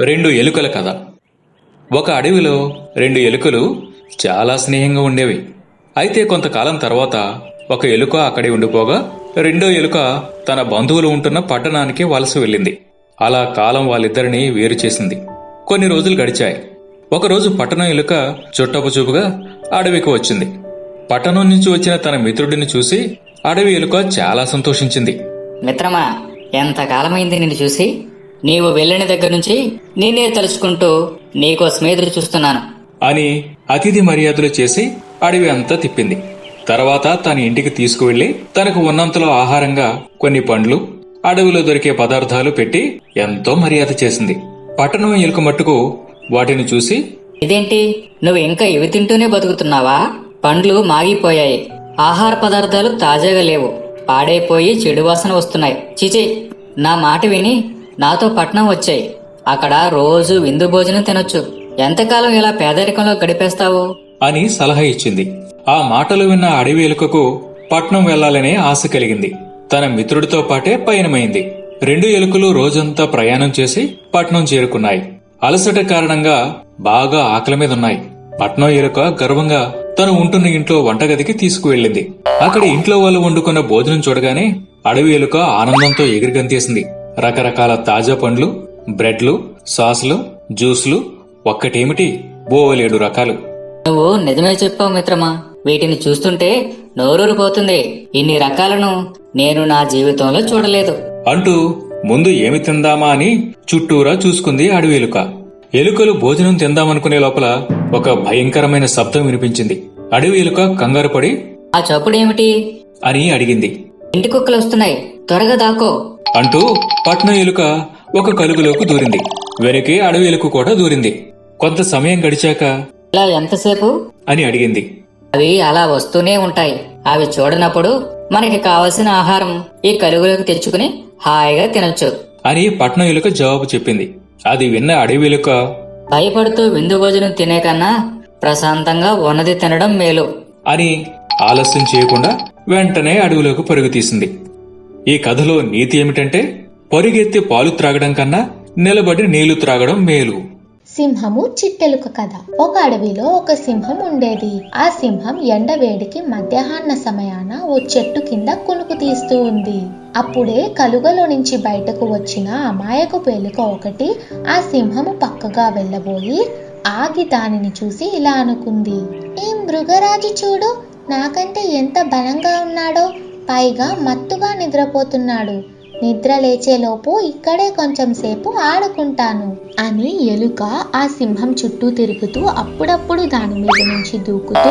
రెండు ఎలుకల కథ. ఒక అడవిలో రెండు ఎలుకలు చాలా స్నేహంగా ఉండేవి. అయితే కొంతకాలం తర్వాత ఒక ఎలుక అక్కడే ఉండిపోగా రెండో ఎలుక తన బంధువులు ఉంటున్న పట్టణానికి వలస వెళ్ళింది. అలా కాలం వాళ్ళిద్దరిని వేరు చేసింది. కొన్ని రోజులు గడిచాయి. ఒకరోజు పట్టణం ఎలుక చుట్టపు చూపుగా అడవికి వచ్చింది. పట్టణం నుంచి వచ్చిన తన మిత్రుడిని చూసి అడవి ఎలుక చాలా సంతోషించింది. మిత్రమా ఎంతకాలమైంది నిన్ను చూసి? నీవు వెళ్ళిన దగ్గర నుంచి నేనే తలుచుకుంటూ నీకోసమే ఎదురు చూస్తున్నాను. అని అతిథి మర్యాదలు చేసి అడవి అంతా తిప్పింది. తర్వాత తన ఇంటికి తీసుకువెళ్ళి తనకు ఉన్నంతలో ఆహారంగా కొన్ని పండ్లు అడవిలో దొరికే పదార్థాలు పెట్టి ఎంతో మర్యాద చేసింది. పట్టణం ఎలుక మట్టుకు వాటిని చూసి ఇదేంటి? నువ్వు ఇంకా ఇవి తింటూనే బతుకుతున్నావా? పండ్లు మాగిపోయాయి. ఆహార పదార్థాలు తాజాగా లేవు. పాడైపోయి చెడు వాసన వస్తున్నాయి. చిచి నా మాట విని నాతో పట్నం వచ్చాయి. అక్కడ రోజు విందు భోజనం తినొచ్చు. ఎంతకాలం ఇలా పేదరికంలో గడిపేస్తావు? అని సలహా ఇచ్చింది. ఆ మాటలు విన్న అడవి ఎలుకకు పట్నం వెళ్ళాలనే ఆశ కలిగింది. తన మిత్రుడితో పాటే పయనమైంది. రెండు ఎలుకలు రోజంతా ప్రయాణం చేసి పట్నం చేరుకున్నాయి. అలసట కారణంగా బాగా ఆకలి మీద ఉన్నాయి పట్నం ఎలుక గర్వంగా తను ఉంటున్న ఇంట్లో వంటగదికి తీసుకువెళ్ళింది. అక్కడ ఇంట్లో వాళ్ళు వండుకున్న భోజనం చూడగానే అడవి ఎలుక ఆనందంతో ఎగిరిగంతేసింది. రకరకాల తాజా పండ్లు బ్రెడ్లు సాసులు జ్యూస్లు ఒక్కటేమిటి? బోలేడు రకాలు. నువ్వు నిజమే చెప్పావు మిత్రమా? వీటిని చూస్తుంటే నోరూరిపోతుంది. ఇన్ని రకాలను నేను నా జీవితంలో చూడలేదు. అంటూ ముందు ఏమి తిందామా అని చుట్టూరా చూసుకుంది అడవి ఎలుక ఎలుకలు భోజనం తిందామనుకునే లోపల ఒక భయంకరమైన శబ్దం వినిపించింది. అడవి ఎలుక కంగారు పడి ఆ చప్పుడేమిటి? అని అడిగింది. ఇంటి కుక్కలు వస్తున్నాయి. త్వరగా దాకో అంటూ పట్నం ఎలుక ఒక కలుగులోకి దూరింది. వెనకే అడవి ఎలుక కూడా దూరింది. కొంత సమయం గడిచాక ఇలా ఎంతసేపు? అని అడిగింది. అవి అలా వస్తూనే ఉంటాయి. అవి చూడనప్పుడు మనకి కావలసిన ఆహారం ఈ కలుగులోకి తెచ్చుకుని హాయిగా తినొచ్చు. అని పట్నం ఎలుక జవాబు చెప్పింది. అది విన్న అడవి ఎలుక భయపడుతూ విందు భోజనం తినే కన్నా ప్రశాంతంగా ఉన్నది తినడం మేలు. అని ఆలస్యం చేయకుండా వెంటనే అడవిలోకి పరుగు తీసింది. ఈ కథలో నీతి ఏమిటంటే పరుగెత్తి పాలు త్రాగడం కన్నా నిలబడి నీళ్ళు త్రాగడం మేలు. సింహము చిట్టెలుక కథ. ఒక అడవిలో ఒక సింహం ఉండేది. ఆ సింహం ఎండవేడికి మధ్యాహ్న సమయాన ఓ చెట్టు కింద కునుకు తీస్తూ ఉంది. అప్పుడే కలుగలో నుంచి బయటకు వచ్చిన అమాయకు పేలుక ఒకటి ఆ సింహము పక్కగా వెళ్ళబోయి ఆగి దానిని చూసి ఇలా అనుకుంది. ఈ మృగరాజు చూడు నాకంటే ఎంత బలంగా ఉన్నాడో పైగా మత్తుగా నిద్రపోతున్నాడు. నిద్ర లేచేలోపు ఇక్కడే కొంచెం సేపు ఆడుకుంటాను అని ఎలుక ఆ సింహం చుట్టూ తిరుగుతూ అప్పుడప్పుడు దాని మీద నుంచి దూకుతూ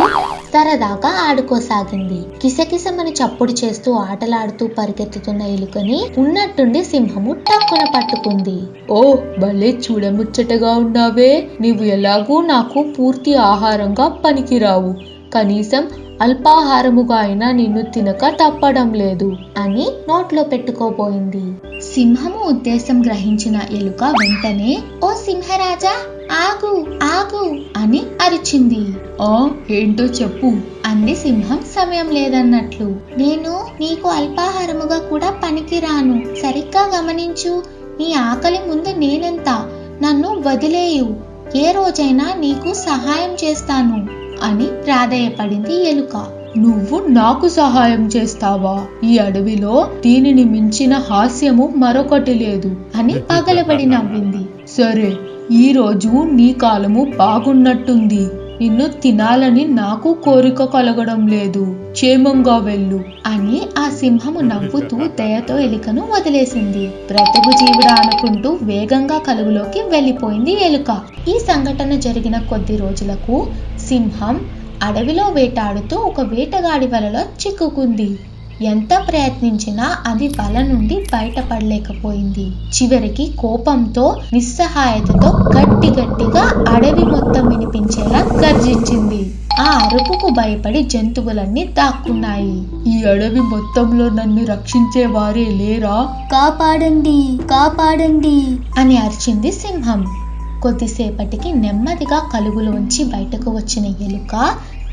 సరదాగా ఆడుకోసాగింది. కిసకిసమని చప్పుడు చేస్తూ ఆటలాడుతూ పరిగెత్తుతున్న ఎలుకని ఉన్నట్టుండి సింహము టక్కున పట్టుకుంది. ఓ భలే చూడముచ్చటగా ఉన్నావే. నీవు ఎలాగూ నాకు పూర్తి ఆహారంగా పనికిరావు. కనీసం అల్పాహారముగా అయినా నిన్ను తినక తప్పడం లేదు అని నోట్లో పెట్టుకోబోయింది. సింహము ఉద్దేశం గ్రహించిన ఎలుక వెంటనే ఓ సింహరాజా ఆగు ఆగు అని అరిచింది. ఆ ఏంటో చెప్పు అంది సింహం. సమయం లేదన్నట్లు. నేను నీకు అల్పాహారముగా కూడా పనికిరాను. సరిగ్గా గమనించు నీ ఆకలి ముందు నేనెంత? నన్ను వదిలేయు. ఏ రోజైనా నీకు సహాయం చేస్తాను. అని ప్రాధేయపడింది ఎలుక. నువ్వు నాకు సహాయం చేస్తావా? ఈ అడవిలో దీనిని మించిన హాస్యము మరొకటి లేదు అని పగలబడి నవ్వింది. సరే ఈ రోజు నీ కాలము బాగున్నట్టుంది. నిన్ను తినాలని నాకు కోరిక కలగడం లేదు. క్షేమంగా వెళ్ళు అని ఆ సింహము నవ్వుతూ దయతో ఎలుకను వదిలేసింది. బ్రతుకు జీవుడా అనుకుంటూ వేగంగా కలుగులోకి వెళ్ళిపోయింది ఎలుక. ఈ సంఘటన జరిగిన కొద్ది రోజులకు సింహం అడవిలో వేటాడుతూ ఒక వేటగాడి వలలో చిక్కుకుంది. ఎంత ప్రయత్నించినా అది వల నుండి బయటపడలేకపోయింది. చివరికి కోపంతో నిస్సహాయతతో గట్టి గట్టిగా అడవి మొత్తం వినిపించేలా గర్జించింది. ఆ అరుపుకు భయపడి జంతువులన్నీ దాక్కున్నాయి. ఈ అడవి మొత్తంలో నన్ను రక్షించే వారే లేరా? కాపాడండి కాపాడండి. అని అరిచింది సింహం. కొద్దిసేపటికి నెమ్మదిగా కలుగులోంచి బయటకు వచ్చిన ఎలుక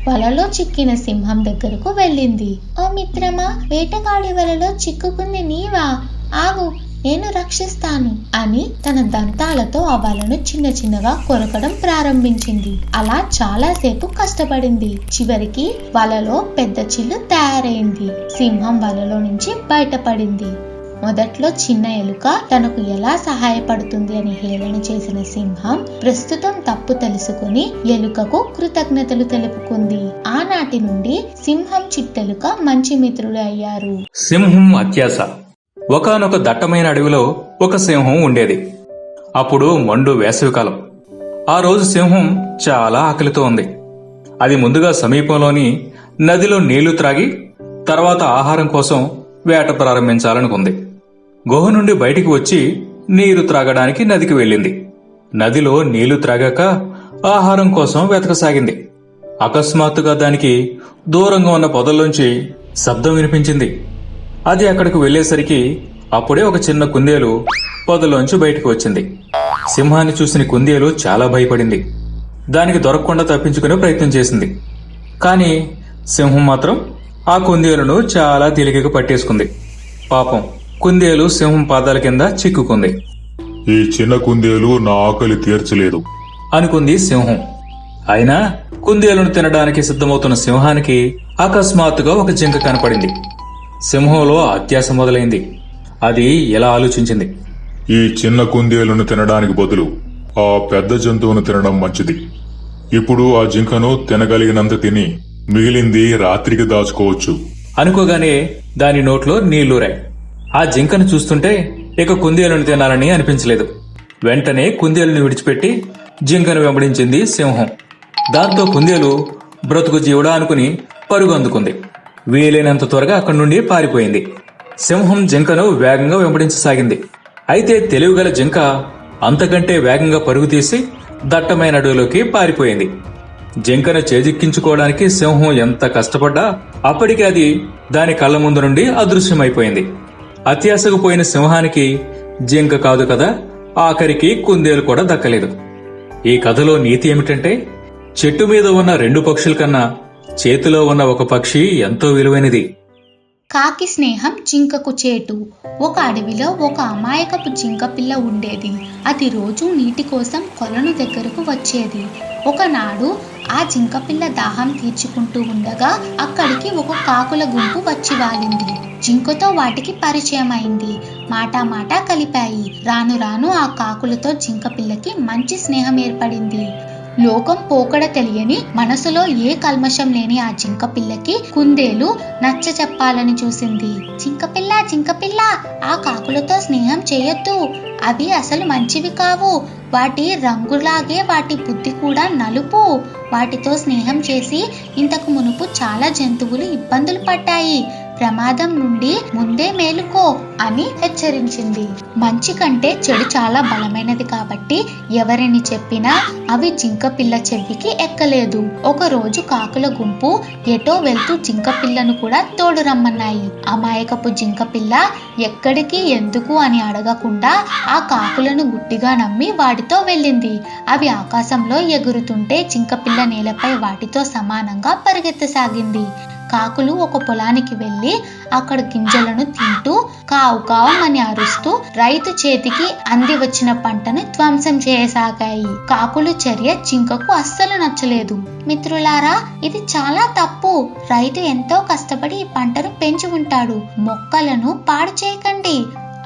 వలలో చిక్కిన సింహం దగ్గరకు వెళ్ళింది. ఓ మిత్రమా వేటగాడి వలలో చిక్కుకుంది నీవా? ఆగు నేను రక్షిస్తాను అని తన దంతాలతో ఆ వలను చిన్న చిన్నగా కొరకడం ప్రారంభించింది. అలా చాలాసేపు కష్టపడింది. చివరికి వలలో పెద్ద చిల్లు తయారైంది. సింహం వలలో నుంచి బయటపడింది. మొదట్లో చిన్న ఎలుక తనకు ఎలా సహాయపడుతుంది అని హేళన చేసిన సింహం ప్రస్తుతం తప్పు తెలుసుకుని ఎలుకకు కృతజ్ఞతలు తెలుపుకుంది. ఆనాటి నుండి సింహం చిట్టెలుక మంచి మిత్రులు అయ్యారు. సింహం అత్యాస ఒకనొక దట్టమైన అడవిలో ఒక సింహం ఉండేది. అప్పుడు మండు వేసవికాలం. ఆ రోజు సింహం చాలా ఆకలితో ఉంది. అది ముందుగా సమీపంలోని నదిలో నీళ్ళు త్రాగి తర్వాత ఆహారం కోసం వేట ప్రారంభించాలనుకుంది. గుహ నుండి బయటికి వచ్చి నీరు త్రాగడానికి నదికి వెళ్ళింది. నదిలో నీళ్ళు త్రాగాక ఆహారం కోసం వెతకసాగింది. అకస్మాత్తుగా దానికి దూరంగా ఉన్న పొదల్లోంచి శబ్దం వినిపించింది. అది అక్కడికి వెళ్ళేసరికి అప్పుడే ఒక చిన్న కుందేలు పొదలోంచి బయటకు వచ్చింది. సింహాన్ని చూసిన కుందేలు చాలా భయపడింది. దానికి దొరకకుండా తప్పించుకునే ప్రయత్నం చేసింది. కానీ సింహం మాత్రం ఆ కుందేలును చాలా తేలికగా పట్టేసుకుంది. పాపం కుందేలు సింహం పాదాల కింద చిక్కుకుంది. ఈ చిన్న కుందేలు నా ఆకలి తీర్చలేదు. అనుకుంది సింహం. అయినా కుందేలును తినడానికి సిద్ధమవుతున్న సింహానికి అకస్మాత్తుగా ఒక జింక కనపడింది. సింహంలో అత్యాస మొదలైంది. అది ఎలా ఆలోచించింది? ఈ చిన్న కుందేలును తినడానికి బదులు ఆ పెద్ద జంతువును తినడం మంచిది. ఇప్పుడు ఆ జింకను తినగలిగినంత తిని మిగిలింది రాత్రికి దాచుకోవచ్చు. అనుకోగానే దాని నోట్లో నీళ్ళూరాయి ఆ జింకను చూస్తుంటే ఇక కుందేలును తినాలని అనిపించలేదు. వెంటనే కుందేలుని విడిచిపెట్టి జింకను వెంబడించింది సింహం. దాంతో కుందేలు బ్రతుకు జీవుడా అనుకుని పరుగు అందుకుంది. వీలైనంత త్వరగా అక్కడి నుండి పారిపోయింది. సింహం జింకను వేగంగా వెంబడించసాగింది. అయితే తెలివిగల జింక అంతకంటే వేగంగా పరుగు తీసి దట్టమైన అడవిలోకి పారిపోయింది. జింకను చేజిక్కించుకోవడానికి సింహం ఎంత కష్టపడ్డా అప్పటికి అది దాని కళ్ళ ముందు నుండి అదృశ్యమైపోయింది. అత్యాశకు పోయిన సింహానికి జింక కాదు కదా ఆఖరికి కుందేలు కూడా దక్కలేదు. ఈ కథలో నీతి ఏమిటంటే చెట్టు మీద ఉన్న రెండు పక్షుల కన్నా చేతిలో ఉన్న ఒక పక్షి ఎంతో విలువైనది. కాకి స్నేహం జింకకు చేటు. ఒక అడవిలో ఒక అమాయకపు జింక పిల్ల ఉండేది. అది రోజు నీటి కోసం కొలను దగ్గరకు వచ్చేది. ఒకనాడు ఆ జింక పిల్ల దాహం తీర్చుకుంటూ ఉండగా అక్కడికి ఒక కాకుల గుంపు వచ్చి వాలింది. జింకతో వాటికి పరిచయం అయింది మాట మాట కలిపాయి. రాను రాను ఆ కాకులతో జింక పిల్లకి మంచి స్నేహం ఏర్పడింది. లోకం పోకడ తెలియని మనసులో ఏ కల్మషం లేని ఆ జింక పిల్లకి కుందేలు నచ్చ చెప్పాలని చూసింది. జింకపిల్ల జింకపిల్ల ఆ కాకులతో స్నేహం చేయొద్దు. అవి అసలు మంచివి కావు. వాటి రంగులాగే వాటి బుద్ధి కూడా నలుపు. వాటితో స్నేహం చేసి ఇంతకు మునుపు చాలా జంతువులు ఇబ్బందులు పడ్డాయి. ప్రమాదం నుండి ముందే మేలుకో అని హెచ్చరించింది. మంచి కంటే చెడు చాలా బలమైనది కాబట్టి ఎవరిని చెప్పినా అవి జింక పిల్ల చెవికి ఎక్కలేదు. ఒక రోజు కాకుల గుంపు ఎటో వెళ్తూ జింక పిల్లను కూడా తోడు రమ్మన్నాయి. అమాయకపు జింక పిల్ల ఎక్కడికి ఎందుకు అని అడగకుండా ఆ కాకులను గుట్టిగా నమ్మి వాటితో వెళ్ళింది. అవి ఆకాశంలో ఎగురుతుంటే జింకపిల్ల నేలపై వాటితో సమానంగా పరిగెత్తసాగింది. కాకులు ఒక పొలానికి వెళ్ళి అక్కడ గింజలను తింటూ కావు కావమని అరుస్తూ రైతు చేతికి అంది వచ్చిన పంటను ధ్వంసం చేయసాగాయి. కాకులు చర్య జింకకు అస్సలు నచ్చలేదు. మిత్రులారా ఇది చాలా తప్పు. రైతు ఎంతో కష్టపడి ఈ పంటను పెంచి ఉంటాడు. మొక్కలను పాడు చేయకండి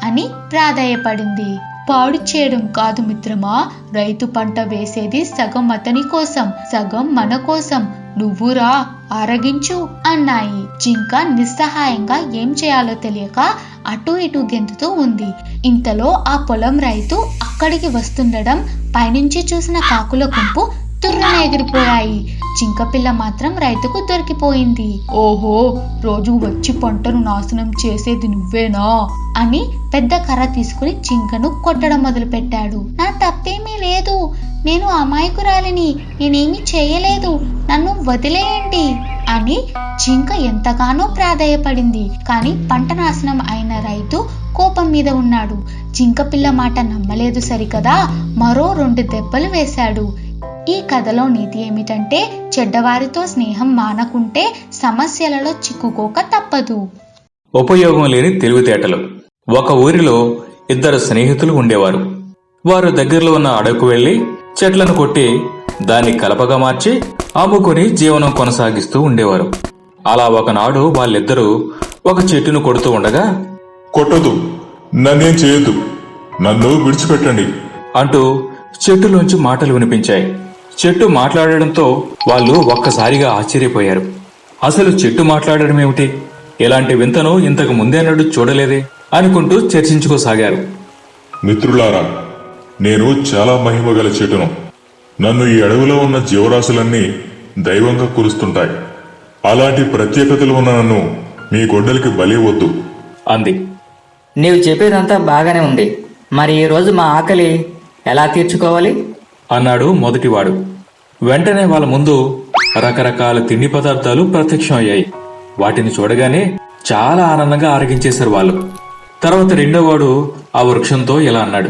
అని ప్రాధాయపడింది. పాడు చేయడం కాదు మిత్రమా రైతు పంట వేసేది సగం అతని కోసం సగం మన కోసం. నువ్వురా ఆరగించు అన్నాయి. జింక నిస్సహాయంగా ఏం చేయాలో తెలియక అటు ఇటు గెంతుతూ ఉంది. ఇంతలో ఆ పొలం రైతు అక్కడికి వస్తుండడం పైనుంచి చూసిన కాకుల గుంపు తుర్రున ఎగిరిపోయాయి. జింకపిల్ల మాత్రం రైతుకు దొరికిపోయింది. ఓహో రోజు వచ్చి పంటను నాశనం చేసేది నువ్వేనా? అని పెద్ద కర్ర తీసుకుని జింకను కొట్టడం మొదలుపెట్టాడు. నా తప్పేమీ లేదు. నేను అమాయకురాలిని. నేనేమీ చేయలేదు. నన్ను వదిలేయండి అని జింక ఎంతగానో ప్రాధాయపడింది. కానీ పంట నాశనం అయిన రైతు కోపం మీద ఉన్నాడు. జింక పిల్ల మాట నమ్మలేదు సరికదా? మరో రెండు దెబ్బలు వేశాడు. ఈ కథలో నీతి ఏమిటంటే చెడ్డవారితో స్నేహం మానకుంటే సమస్యలలో చిక్కుకోక తప్పదు. ఉపయోగం లేని తెలివితేటలు. ఒక ఊరిలో ఇద్దరు స్నేహితులు ఉండేవారు. వారు దగ్గరలో ఉన్న అడవికి వెళ్ళి చెట్లను కొట్టి దాన్ని కలపగా మార్చి అమ్ముకుని జీవనం కొనసాగిస్తూ ఉండేవారు. అలా ఒకనాడు వాళ్ళిద్దరూ ఒక చెట్టును కొడుతూ ఉండగా కొట్టదు నన్నేం చేయొద్దు. నన్ను విడిచిపెట్టండి. అంటూ చెట్టులోంచి మాటలు వినిపించాయి. చెట్టు మాట్లాడడంతో వాళ్ళు ఒక్కసారిగా ఆశ్చర్యపోయారు. అసలు చెట్టు మాట్లాడడం ఏమిటి? ఇలాంటి వింతను ఇంతకు ముందేనాడు చూడలేదే అనుకుంటూ చర్చించుకోసాగారు. మిత్రులారా నేను చాలా మహిమ గల చెట్టును. నన్ను ఈ అడవిలో ఉన్న జీవరాశులన్నీ దైవంగా కురుస్తుంటాయి. అలాంటి ప్రత్యేకతలు ఉన్న నన్ను మీ గొడ్డలికి బలి వద్దు. అంది. నీవు చెప్పేదంతా బాగానే ఉంది. మరి ఈ రోజు మా ఆకలి ఎలా తీర్చుకోవాలి? అన్నాడు మొదటివాడు. వెంటనే వాళ్ళ ముందు రకరకాల తిండి పదార్థాలు ప్రత్యక్షం అయ్యాయి వాటిని చూడగానే చాలా ఆనందంగా ఆరగించేశారు వాళ్ళు. తర్వాత రెండోవాడు ఆ వృక్షంతో ఇలా అన్నాడు.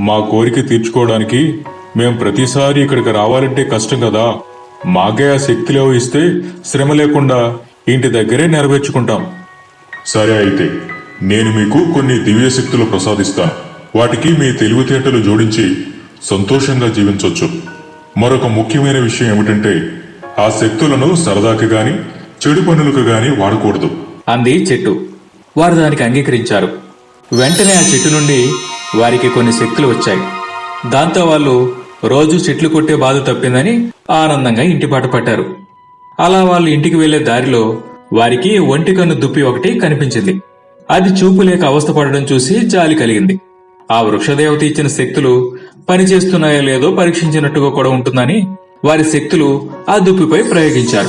మా కోరిక తీర్చుకోవడానికి మేం ప్రతిసారి ఇక్కడికి రావాలంటే కష్టం కదా. మాకే ఆ శక్తిలో ఇస్తే శ్రమ లేకుండా ఇంటి దగ్గరే నెరవేర్చుకుంటాం. సరే అయితే నేను మీకు కొన్ని దివ్య శక్తులు ప్రసాదిస్తాను. వాటికి మీ తెలివితేటలు జోడించి సంతోషంగా జీవించవచ్చు మరొక ముఖ్యమైన విషయం ఏమిటంటే ఆ శక్తులను సరదాకి గాని చెడు పనులకు గాని వాడకూడదు. అంది చెట్టు. వారు దానికి అంగీకరించారు. వెంటనే ఆ చెట్టు నుండి వారికి కొన్ని శక్తులు వచ్చాయి. దాంతో వాళ్ళు రోజు చెట్లు కొట్టే బాధ తప్పిందని ఆనందంగా ఇంటిపాట పట్టారు. అలా వాళ్ళు ఇంటికి వెళ్ళే దారిలో వారికి ఒంటి కన్ను దుప్పి ఒకటి కనిపించింది. అది చూపు లేక అవస్థపడడం చూసి జాలి కలిగింది. ఆ వృక్షదేవత ఇచ్చిన శక్తులు పనిచేస్తున్నాయో లేదో పరీక్షించినట్టుగా కూడా ఉంటుందని వారి శక్తులు ఆ దుప్పిపై ప్రయోగించారు.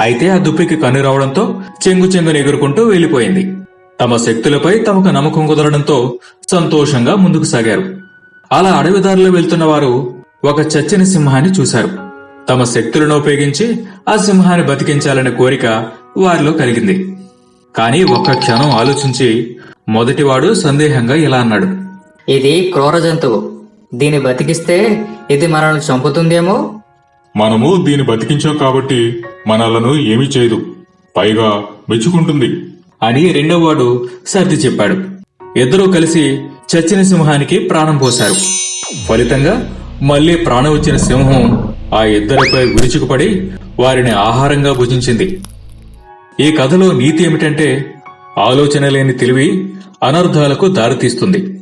అయితే ఆ దుప్పికి కన్ను రావడంతో చెంగు చెంగును ఎగురుకుంటూ వెళ్ళిపోయింది తమ శక్తులపై తమకు నమ్మకం కుదరడంతో సంతోషంగా ముందుకు సాగారు. అలా అడవిదారిలో వెళ్తున్న వారు ఒక చచ్చిన సింహాన్ని చూశారు. తమ శక్తులను ఉపయోగించి ఆ సింహాన్ని బతికించాలనే కోరిక వారిలో కలిగింది. కానీ ఒక్క క్షణం ఆలోచించి మొదటివాడు సందేహంగా ఇలా అన్నాడు. ఇది క్రూర జంతువు. దీన్ని బతికిస్తే ఇది మనల్ని చంపుతుందేమో? మనము దీన్ని బతికించాం కాబట్టి మనలను ఏమీ చేయదు. పైగా మెచ్చుకుంటుంది. అని రెండోవాడు సర్ది చెప్పాడు. ఇద్దరూ కలిసి చచ్చిన సింహానికి ప్రాణం పోశారు. ఫలితంగా మళ్ళీ ప్రాణం వచ్చిన సింహం ఆ ఇద్దరిపై విరుచుకుపడి వారిని ఆహారంగా భుజించింది. ఈ కథలో నీతి ఏమిటంటే ఆలోచన లేని తెలివి అనర్థాలకు దారితీస్తుంది.